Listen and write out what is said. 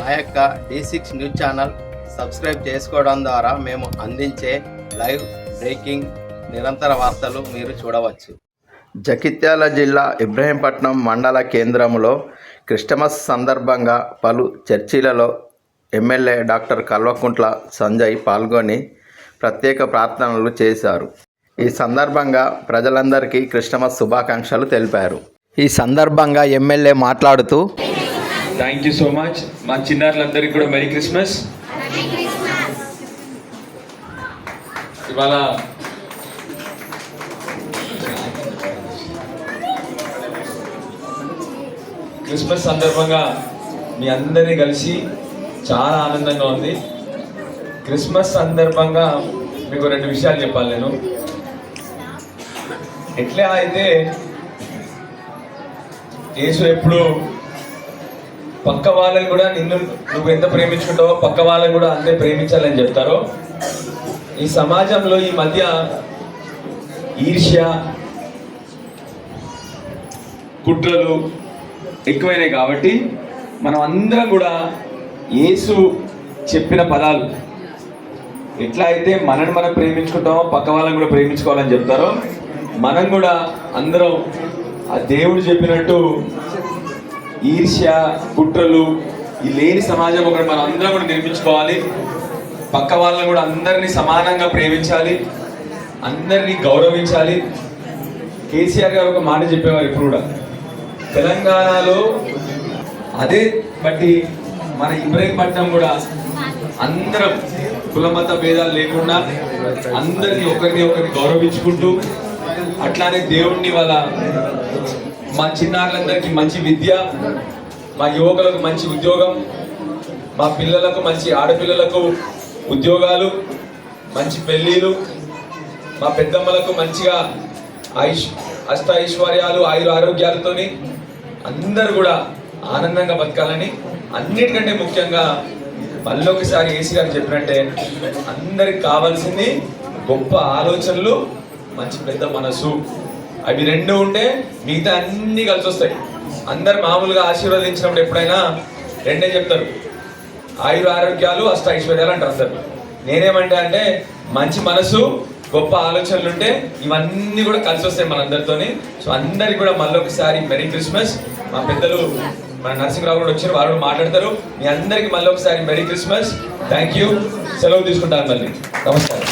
మా యొక్క D six news channel subscribe చేసుకోవడం ద్వారా మేము అందించే లైవ్ బ్రేకింగ్ నిరంతర వార్తలు మీరు చూడవచ్చు. జగిత్యాల జిల్లా ఇబ్రహీంపట్నం మండల కేంద్రంలో క్రిస్టమస్ సందర్భంగా పలు చర్చిలలో ఎమ్మెల్యే డాక్టర్ కల్వకుంట్ల సంజయ్ పాల్గొని ప్రత్యేక ప్రార్థనలు చేశారు. ఈ సందర్భంగా ప్రజలందరికీ క్రిస్టమస్ శుభాకాంక్షలు తెలిపారు. ఈ సందర్భంగా ఎమ్మెల్యే మాట్లాడుతూ థ్యాంక్ యూ సో మచ్ మా చిన్నారులందరికీ కూడా మెరీ క్రిస్మస్ ఇవాళ క్రిస్మస్ సందర్భంగా మీ అందరినీ కలిసి చాలా ఆనందంగా ఉంది. క్రిస్మస్ సందర్భంగా మీకు రెండు విషయాలు చెప్పాలి నేను. ఎట్లా అయితే యేసు ఎప్పుడు పక్క వాళ్ళని కూడా నిన్ను నువ్వు ఎంత ప్రేమించుకుంటావో పక్క వాళ్ళని కూడా అంతే ప్రేమించాలని చెప్తారో. ఈ సమాజంలో ఈ మధ్య ఈర్ష్య కుట్రలు ఎక్కువైనాయి కాబట్టి మనం అందరం కూడా యేసు చెప్పిన పదాలు ఎట్లా అయితే మనని మనం ప్రేమించుకుంటామో పక్క వాళ్ళని కూడా ప్రేమించుకోవాలని చెప్తారో మనం కూడా అందరం ఆ దేవుడు చెప్పినట్టు ఈర్ష్య కుట్రలు ఈ లేని సమాజం ఒకటి మనం అందరం కూడా నిర్మించుకోవాలి. పక్క వాళ్ళని కూడా అందరినీ సమానంగా ప్రేమించాలి. అందరినీ గౌరవించాలి. కేసీఆర్ గారు ఒక మాట చెప్పేవారు ఇప్పుడు కూడా. తెలంగాణలో అదే బట్టి మన ఇబ్రహీంపట్నం కూడా అందరం కులమత భేదాలు లేకుండా అందరినీ ఒకరిని ఒకరిని గౌరవించుకుంటూ అట్లానే దేవుణ్ణి వాళ్ళ మా చిన్నారులందరికీ మంచి విద్య మా యువకులకు మంచి ఉద్యోగం మా పిల్లలకు మంచి ఆడపిల్లలకు ఉద్యోగాలు మంచి పెళ్ళిళ్ళు మా పెద్దమ్మలకు మంచిగా ఐష్ అష్ట ఐశ్వర్యాలు ఆయుర ఆరోగ్యాలతోని అందరూ కూడా ఆనందంగా బతకాలని అన్నిటికంటే ముఖ్యంగా మళ్ళీ ఒకసారి ఏసీ గారు చెప్పినట్టే అందరికి కావాల్సింది గొప్ప ఆలోచనలు మంచి పెద్ద మనసు. అవి రెండు ఉంటే మిగతా అన్ని కలిసి వస్తాయి అందరు మామూలుగా ఆశీర్వదించినప్పుడు ఎప్పుడైనా రెండే చెప్తారు. ఆయుర ఆరోగ్యాలు అష్ట ఐశ్వర్యాలు అంటారు అందరు. నేనేమంటే అంటే మంచి మనసు గొప్ప ఆలోచనలు ఉంటే ఇవన్నీ కూడా కలిసి వస్తాయి మనందరితోని సో అందరికి కూడా మళ్ళీ ఒకసారి మెరీ క్రిస్మస్. మా పెద్దలు మన నరసింహరావు కూడా వచ్చారు వారు కూడా మాట్లాడతారు. మీ అందరికి మళ్ళీ ఒకసారి మెరీ క్రిస్మస్. థ్యాంక్ యూ సెలవు తీసుకుంటాను మళ్ళీ. నమస్కారం.